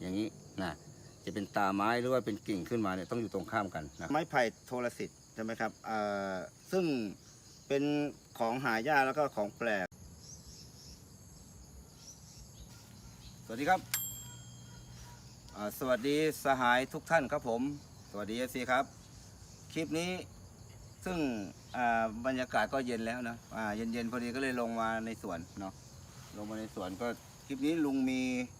อย่างนี้นะจะเป็นตาไม้หรือว่าเป็นกิ่งขึ้นมาเนี่ยต้องอยู่ตรงข้ามกันนะไม้ไผ่โทรสิทธิ์ใช่ไหมครับเอ่อซึ่งเป็นของหายากแล้วก็ของแปลก สวัสดีครับอ่าสวัสดีสหายทุกท่านครับผม สวัสดีเอซีครับ คลิปนี้ซึ่งอ่าบรรยากาศก็เย็นแล้วนะอ่าเย็นๆพอดีก็เลยลงมาในสวนเนาะลงมาในสวนก็คลิปนี้ลุงมีอา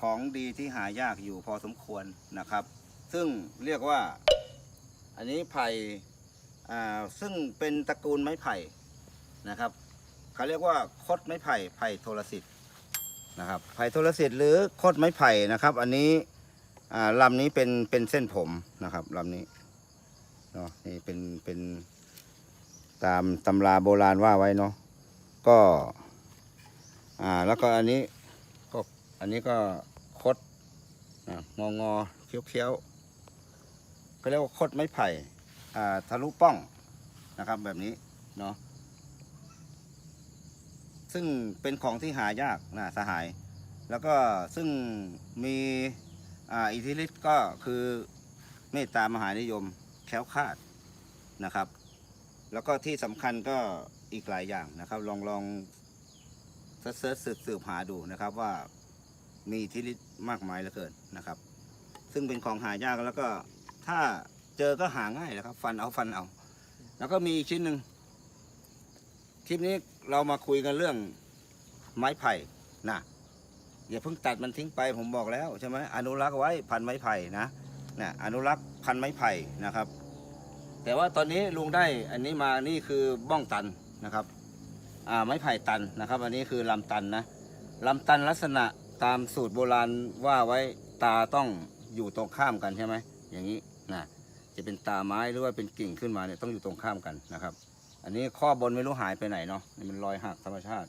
ของดีที่หายากอยู่พอสมควรนะครับ ซึ่งเรียกว่าอันนี้ไผ่อ่าซึ่งเป็นตระกูลไม้ไผ่นะครับเขาเรียกว่าคดไม้ไผ่ไผ่โทรสิทธ์นะครับไผ่โทรสิทธ์หรือคดไม้ไผ่นะครับ อันนี้อ่าลำนี้เป็นเป็นเส้นผมนะครับลำนี้เนาะนี่เป็นเป็นตามตำราโบราณว่าไว้เนาะก็อ่าแล้วก็อันนี้ อันนี้ก็คดอ่างองอเคี้ยวเคี้ยวก็เรียกว่าคดไม้ไผ่อ่าทะลุป้องนะครับแบบนี้เนาะซึ่งเป็นของที่หายากนะสหาย แล้วก็ซึ่งมีอ,อิทธิฤทธิ์ก็คือเมตตามหานิยมแคล้วคลาดนะครับ แล้วก็ที่สำคัญก็อีกหลายอย่างนะครับ ลองลองเสิร์ชสืบสืบหาดูนะครับว่า มีอิทธิฤทธิ์มากมายเหลือเกินนะครับ ซึ่งเป็นของหายากแล้วก็ถ้าเจอก็หาง่ายนะครับ ฟันเอาฟันเอา แล้วก็มีอีกชิ้นหนึ่งคลิปนี้เรามาคุยกันเรื่องไม้ไผ่นะอย่าเพิ่งตัดมันทิ้งไปผมบอกแล้วใช่ไหมอนุรักษ์ไว้พันไม้ไผ่นะนะอนุรักษ์พันไม้ไผ่นะครับ แต่ว่าตอนนี้ลุงได้อันนี้มานี่คือบ้องตันนะครับ อ่าไม้ไผ่ตันนะครับ อันนี้คือลำตันนะลำตันลักษณะ ตามสูตรโบราณว่าไว้ตาต้องอยู่ตรงข้ามกันใช่ไหมอย่างนี้นะจะเป็นตาไม้หรือว่าเป็นกิ่งขึ้นมาเนี่ยต้องอยู่ตรงข้ามกันนะครับ อันนี้ข้อบนไม่รู้หายไปไหนเนาะนี่มันรอยหักธรรมชาติ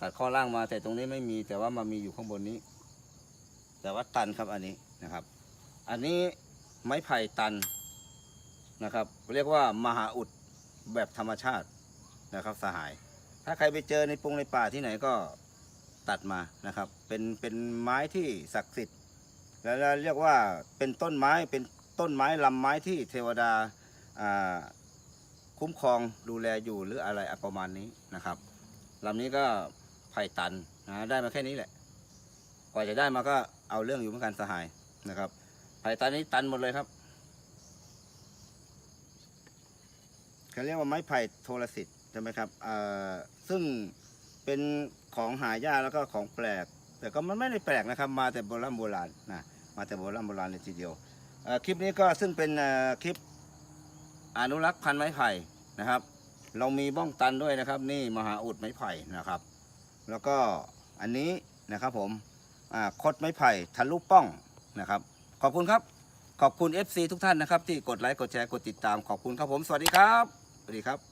ตัดข้อล่างมาแต่ตรงนี้ไม่มีแต่ว่ามามีอยู่ข้างบนนี้ แต่ว่าตันครับอันนี้นะครับ อันนี้ไม้ไผ่ตันนะครับ เรียกว่ามหาอุดแบบธรรมชาตินะครับสหาย ถ้าใครไปเจอในปงในป่าที่ไหนก็ ตัดมานะครับ เป็นเป็นไม้ที่ศักดิ์สิทธิ์ แล้วเรียกว่าเป็นต้นไม้เป็นต้นไม้ลำไม้ที่เทวดาคุ้มครองดูแลอยู่หรืออะไรประมาณนี้นะครับลำนี้ก็ไผ่ตันนะได้มาแค่นี้แหละ กว่าจะได้มาก็เอาเรื่องอยู่เหมือนกันสหายนะครับไผ่ตันนี้ตันหมดเลยครับเขาเรียกว่าไม้ไผ่โทรสิทธิ์ใช่ไหมครับเออซึ่ง เป็นของหายากแล้วก็ของแปลก แต่ก็มันไม่ได้แปลกนะครับ มาแต่โบราณโบราณนะมาแต่โบราณโบราณเลยทีเดียวคลิปนี้ก็ซึ่งเป็นคลิปอนุรักษ์พันธุ์ไม้ไผ่นะครับ เรามีบ้องตันด้วยนะครับ นี่มหาอุดไม้ไผ่นะครับ แล้วก็อันนี้นะครับผมคดไม้ไผ่ทะลุป้องนะครับ ขอบคุณครับขอบคุณ FC ทุกท่านนะครับ ที่กดไลค์กดแชร์กดติดตามขอบคุณครับผม สวัสดีครับ สวัสดีครับ